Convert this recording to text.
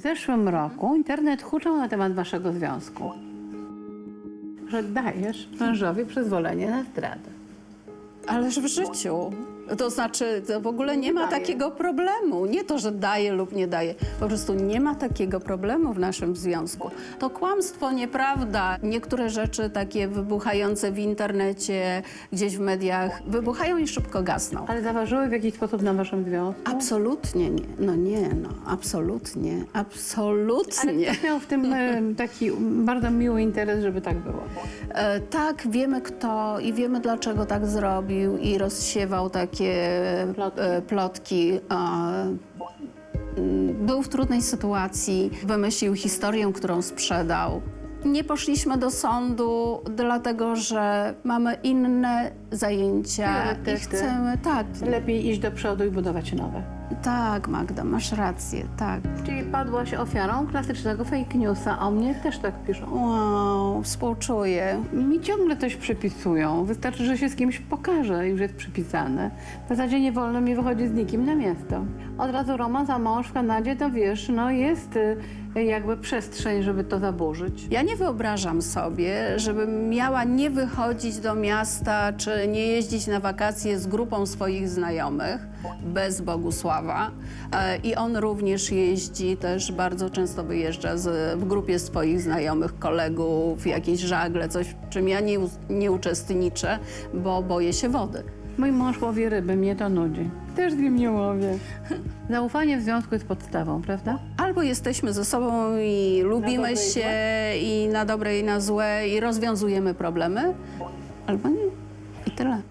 W zeszłym roku internet huczał na temat waszego związku. Że dajesz mężowi przyzwolenie na zdradę. Ależ w życiu. To znaczy, to w ogóle nie ma takiego problemu. Nie to, że daje lub nie daje. Po prostu nie ma takiego problemu w naszym związku. To kłamstwo, nieprawda. Niektóre rzeczy takie wybuchające w internecie, gdzieś w mediach, wybuchają i szybko gasną. Ale zaważyły w jakiś sposób na waszym związku? Absolutnie nie. No nie, no. Absolutnie. Ale Absolutnie. ktoś miał w tym e, taki bardzo miły interes, żeby tak było. E, tak, wiemy kto i wiemy dlaczego tak zrobił i rozsiewał takie Plotki. e, plotki. E, mm, był w trudnej sytuacji, wymyślił historię, którą sprzedał. Nie poszliśmy do sądu, dlatego że mamy inne zajęcia i chcemy. Tak, Lepiej iść do przodu i budować nowe. Tak, Magda, masz rację, tak. Czyli padłaś ofiarą klasycznego fake newsa. O mnie też tak piszą. Wow, współczuję. Mi ciągle coś przypisują. Wystarczy, że się z kimś pokaże, już jest przypisane. W zasadzie nie wolno mi wychodzić z nikim na miasto. Od razu romans, a mąż w Kanadzie, to wiesz, no jest y, jakby przestrzeń, żeby to zaburzyć. Ja nie wyobrażam sobie, żebym miała nie wychodzić do miasta czy nie jeździć na wakacje z grupą swoich znajomych bez Bogusława. E, I on również jeździ, też bardzo często wyjeżdża z, w grupie swoich znajomych, kolegów, jakieś żagle, coś, w czym ja nie, nie uczestniczę, bo boję się wody. Mój mąż łowi ryby, mnie to nudzi. Też z nim nie łowię. Zaufanie w związku jest podstawą, prawda? Albo jesteśmy ze sobą i lubimy się i na dobre i na złe i rozwiązujemy problemy, albo nie. I tyle.